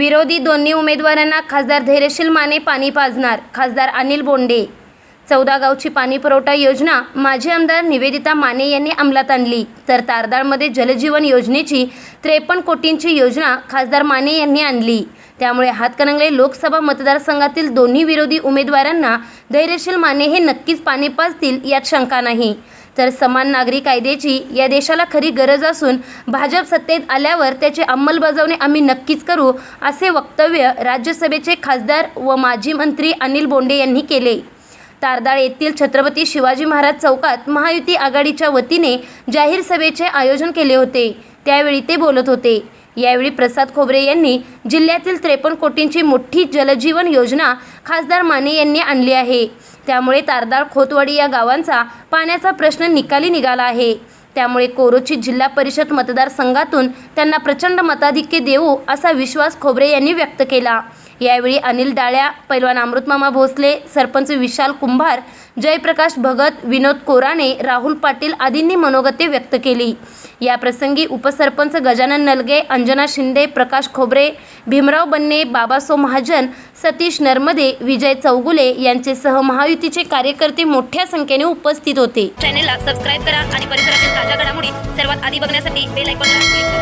विरोधी दोन्ही उमेदवारांना खासदार धैर्यशील माने पाणी पाजणार. खासदार अनिल बोंडे. चौदा गावची पाणी पुरवठा योजना माजी आमदार निवेदिता माने यांनी अंमलात आणली. तर तारदाळमध्ये जलजीवन योजनेची त्रेपन्न कोटींची योजना खासदार माने यांनी आणली. त्यामुळे हातकणंगले लोकसभा मतदारसंघातील दोन्ही विरोधी उमेदवारांना धैर्यशील माने हे नक्कीच पाणी पाजतील यात शंका नाही. तर समान नागरी कायद्याची या देशाला खरी गरज असून भाजप सत्तेत आल्यावर त्याची अंमलबजावणी आम्ही नक्कीच करू असे वक्तव्य राज्यसभेचे खासदार व माजी मंत्री अनिल बोंडे यांनी केले. तारदाळ येथील छत्रपती शिवाजी महाराज चौकात महायुती आघाडीच्या वतीने जाहीर सभेचे आयोजन केले होते. त्यावेळी ते बोलत होते. यावेळी प्रसाद खोबरे यांनी जिल्ह्यातील त्रेपन्न कोटींची मोठी जलजीवन योजना खासदार माने यांनी आणली आहे. त्यामुळे तारदाळ खोतवाडी या गावांचा पाण्याचा प्रश्न निकाली निघाला आहे. त्यामुळे कोरोची जिल्हा परिषद मतदारसंघातून त्यांना प्रचंड मताधिक्य देऊ असा विश्वास खोबरे यांनी व्यक्त केला. यावेळी अनिल डाळ्या पैलवान अमृतमामा भोसले सरपंच विशाल कुंभार जयप्रकाश भगत विनोद कोराणे राहुल पाटील आदींनी मनोगते व्यक्त केली. या प्रसंगी उपसरपंच गजानन नलगे अंजना शिंदे प्रकाश खोबरे भीमराव बन्ने बाबासो महाजन सतीश नर्मदे विजय चौगुले यांचेसह महायुतीचे कार्यकर्ते मोठ्या संख्येने उपस्थित होते. चॅनेलला सबस्क्राईब करा आणि परिसरातील ताज्या घडामोडी सर्वात आधी बघण्यासाठी बेल आयकॉनला क्लिक करा.